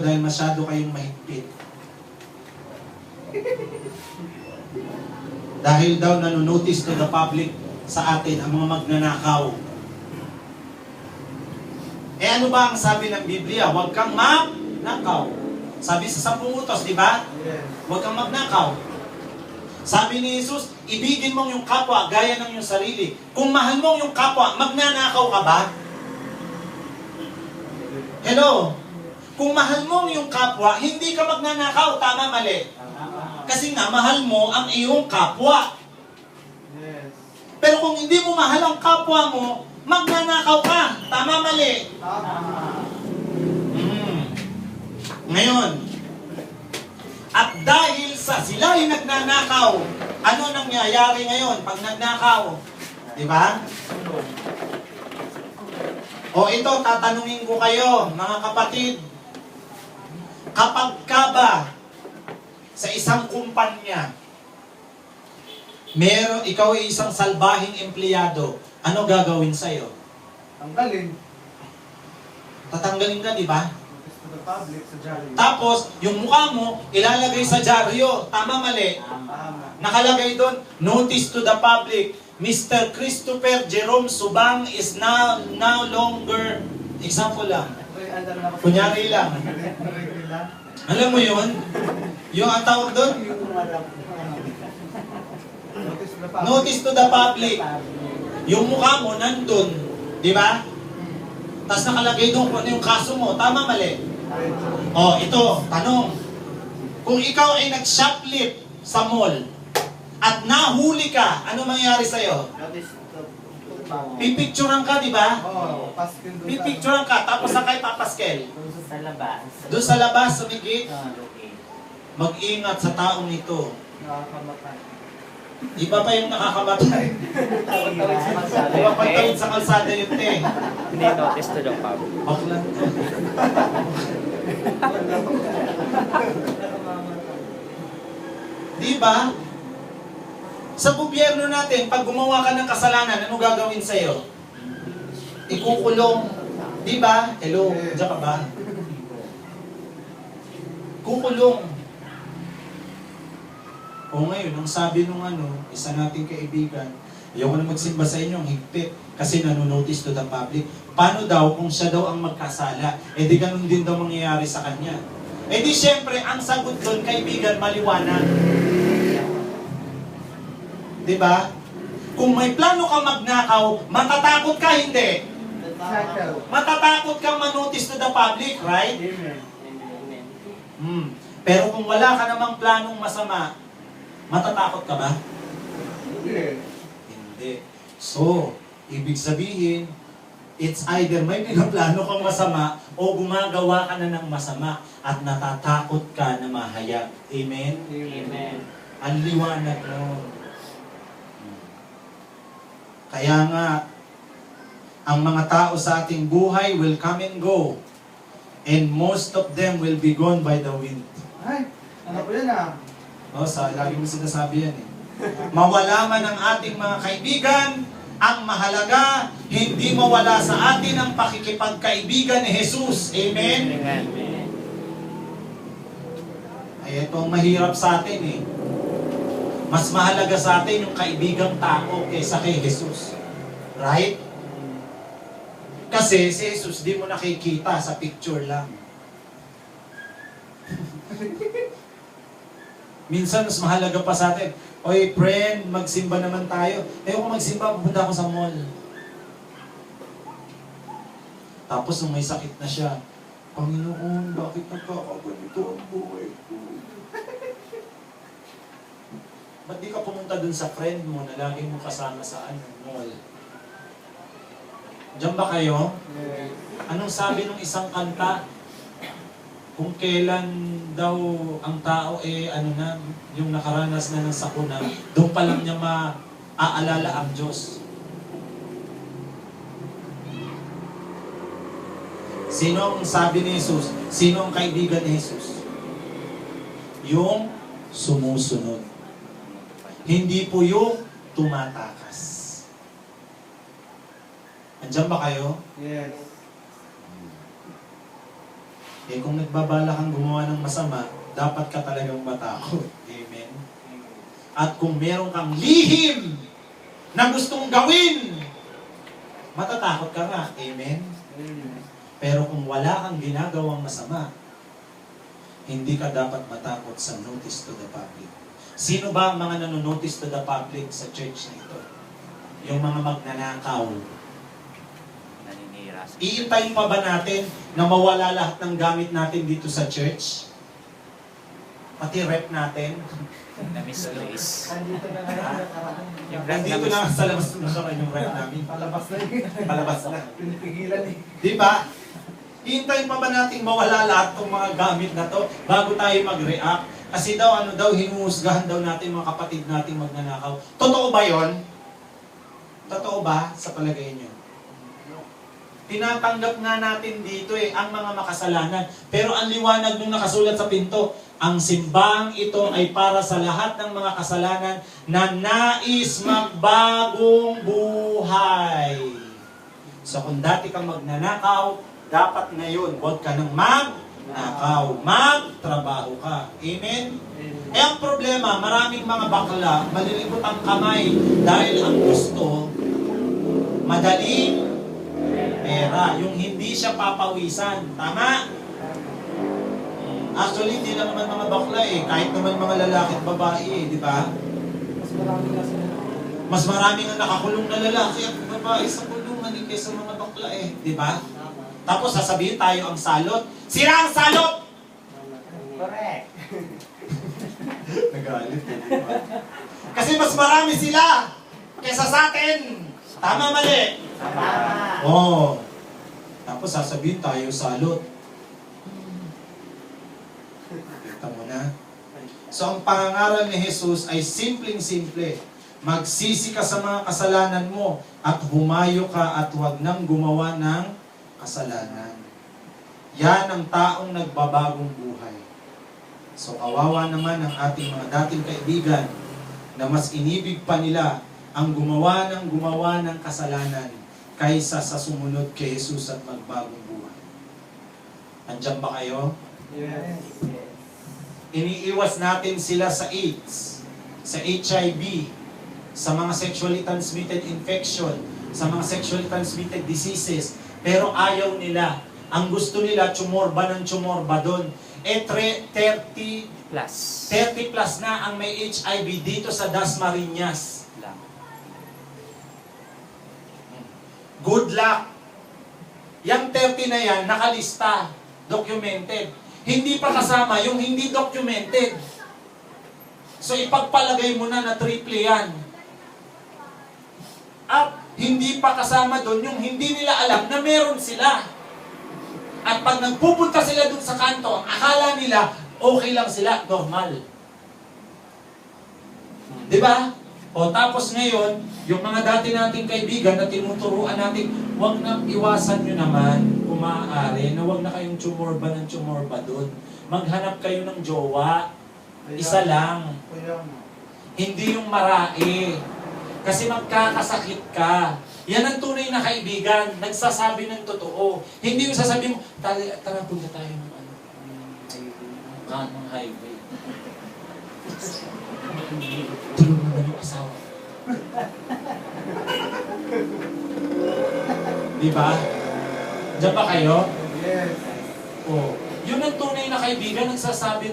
dahil masyado kayong mahigpit. Dahil daw nanonotice to the public sa atin ang mga magnanakaw. Eh ano ba ang sabi ng Biblia? Huwag kang magnakaw. Sabi sa sampung utos, di ba? Huwag kang magnakaw. Sabi ni Jesus, ibigin mo yung kapwa gaya ng iyong sarili. Kung mahal mo yung kapwa, magnanakaw ka ba? Hello? Kung mahal mo yung kapwa, hindi ka magnanakaw. Tama, mali. Kasi nga, mahal mo ang iyong kapwa. Yes. Pero kung hindi mo mahal ang kapwa mo, magnanakaw ka. Tama, mali. Tama. Mm. Ngayon, at dahil sa sila ay nagnanakaw, ano nangyayari ngayon pag nagnakaw? Di ba? O ito, tatanungin ko kayo, mga kapatid. Kapag ka ba sa isang kumpanya, meron, ikaw ay isang salbahing empleyado, ano gagawin sa'yo? Tanggalin. Tatanggalin ka, di ba? Public sa. Tapos, yung mukha mo, ilalagay sa dyaryo. Tama, mali. Tama. Nakalagay doon, notice to the public, Mr. Christopher Jerome Subang is now, now longer, example lang, Kunyari lang. Alam mo yun? Yung ang tawag doon, Notice to the public. Yung mukha mo, nandun. Di ba? Tapos nakalagay doon kung ano yung kaso mo. Tama, mali. Oh, ito, tanong. Kung ikaw ay nag-shoplift sa mall at nahuli ka, ano mangyayari sa'yo? Notice. Pipicturean ka, di ba? Oh, paskin doon. Pipicturean ka, tapos saan kayo papaskel? Sa labas. Doon sa labas, sumigit, Ah, mag-ingat sa taong ito. Nakakamatay. Iba pa yung nakakamatay. Sa. Iba pa tawid sa kalsada yun, te. Hindi notice to the public. Baklan. Di ba? Sa gobyerno natin, pag gumawa ka ng kasalanan, ano gagawin sa'yo? Ikukulong. Di ba? Hello, diyan ka ba? Kukulong. O ngayon, ang sabi nung ano, isa nating kaibigan, ayoko na magsimba sa inyo, higpit, kasi nanonotice to the public. Paano daw kung siya daw ang magkasala? Eh di ganun din daw mangyayari sa kanya. Eh di syempre, ang sagot doon, kaibigan, maliwanag. Di ba? Kung may plano ka magnakaw, matatakot ka, hindi. Matatakot kang manotice to the public, right? Amen. Hmm. Pero kung wala ka namang planong masama, matatakot ka ba? Hindi. Hindi. So, ibig sabihin, it's either may pinaplano kang masama o gumagawa ka na ng masama at natatakot ka na mahayag. Amen? Amen. Ang liwanag mo. Kaya nga, ang mga tao sa ating buhay will come and go. And most of them will be gone by the wind. Ay, ano ko yan ah? O, sa, lagi mo sinasabi yan eh. Mawala man ang ating mga kaibigan, ang mahalaga, hindi mawala sa atin ang pakikipagkaibigan ni Jesus. Amen? Amen. Ay, ito ang mahirap sa atin eh. Mas mahalaga sa atin yung kaibigang tao kaysa kay Jesus. Right? Kasi si Jesus di mo nakikita sa picture lang. Minsan mas mahalaga pa sa atin, Oy, friend, magsimba naman tayo. Ayoko magsimba, pupunta ako sa mall. Tapos nung may sakit na siya, Panginoon, bakit nagkakaganito ang buhay ko? Ba't di ka pumunta dun sa friend mo na lagi mo kasama sa ano, mall? Diyan ba kayo? Anong sabi ng isang kanta? Kung kailan daw ang tao eh ano na, yung nakaranas na ng sakuna, doon pa lang niya maaalala ang Diyos. Sino ang sabi ni Jesus? Sino ang kaibigan ni Jesus? Yung sumusunod. Hindi po yung tumatakas. Andiyan ba kayo? Yes. Eh kung nagbabala kang gumawa ng masama, dapat ka talagang matakot. Amen? At kung meron kang lihim na gustong gawin, matatakot ka nga. Amen? Pero kung wala kang ginagawang masama, hindi ka dapat matakot sa notice to the public. Sino ba ang mga nanonotice to the public sa church na ito? Yung mga magnanakaw. Naninira. Iintayin pa ba natin na mawala lahat ng gamit natin dito sa church? Pati rep natin. Na Miss Grace. Andito na na Nandito na sa labas na nakaraan yung rep namin. Palabas na yun. Palabas na. Pinipigilan eh. Di ba? Hintayin pa ba natin mawala lahat ng mga gamit na to bago tayo mag-react? Kasi daw, ano daw, hinuhusgahan daw natin mga kapatid nating magnanakaw. Totoo ba yon? Totoo ba sa palagay nyo? Tinatanggap nga natin dito eh, ang mga makasalanan. Pero ang liwanag nung nakasulat sa pinto, ang simbahang ito ay para sa lahat ng mga kasalanan na nais magbagong buhay. So kung dati kang magnanakaw, dapat ngayon, huwag ka nang magnakaw. Magtrabaho ka. Amen? Eh ang problema, maraming mga bakla, malilibot ang kamay dahil ang gusto, madaling pera. Yung hindi siya papawisan. Tama? Actually, hindi lang naman mga bakla eh. Kahit naman mga lalaki at babae eh, di ba? Mas marami na sila. Mas marami nga nakakulong na lalaki at babae sa kulungan eh, kaysa mga bakla eh. Di ba? Tapos sasabihin tayo ang salot. Sira ang salot! Correct. Nagalit eh? Kasi mas marami sila kaysa sa atin. Tama mali? Tama. Oo. Oh. Tapos sasabihin tayo salot. Kita mo na. So ang pangangaral ni Jesus ay simpleng-simple. Magsisi ka sa mga kasalanan mo at humayo ka at huwag nang gumawa ng kasalanan. Yan ang taong nagbabagong buhay. So kawawa naman ang ating mga dating kaibigan na mas inibig pa nila ang gumawa ng gumawa ng kasalanan kaysa sa sumunod kay Jesus at magbagong buhay. Andiyan ba kayo? Yes. Iniiwas natin sila sa AIDS, sa HIV, sa mga sexually transmitted infection, sa mga sexually transmitted diseases. Pero ayaw nila. Ang gusto nila, tumorba ng tumorba doon. E tre- 30, Plus. 30 plus na ang may HIV dito sa Dasmariñas. Good luck. Yang 30 na yan, nakalista, documented. Hindi pa kasama yung hindi documented. So ipagpalagay mo na na triple yan. At hindi pa kasama doon yung hindi nila alam na meron sila. At pag nagpupunta sila doon sa kanto, ang akala nila, okay lang sila, normal. Di ba? O tapos ngayon, yung mga dati nating kaibigan na tinuturuan natin, huwag na iwasan nyo naman, kung maaari, na huwag na kayong tumorba ng tumorba doon. Maghanap kayo ng jowa. Isa lang. Hindi yung marai. Kasi magkakasakit ka. Yan ang tunay na kaibigan. Nagsasabi ng totoo. Hindi yung sasabi mo, tara, tara punta tayo ng ano, ng ng highway. Tulungan mo yung asawa. Di ba? Diyan ba kayo? Yes. Oh. Yun ang tunay na kaibigan, nagsasabi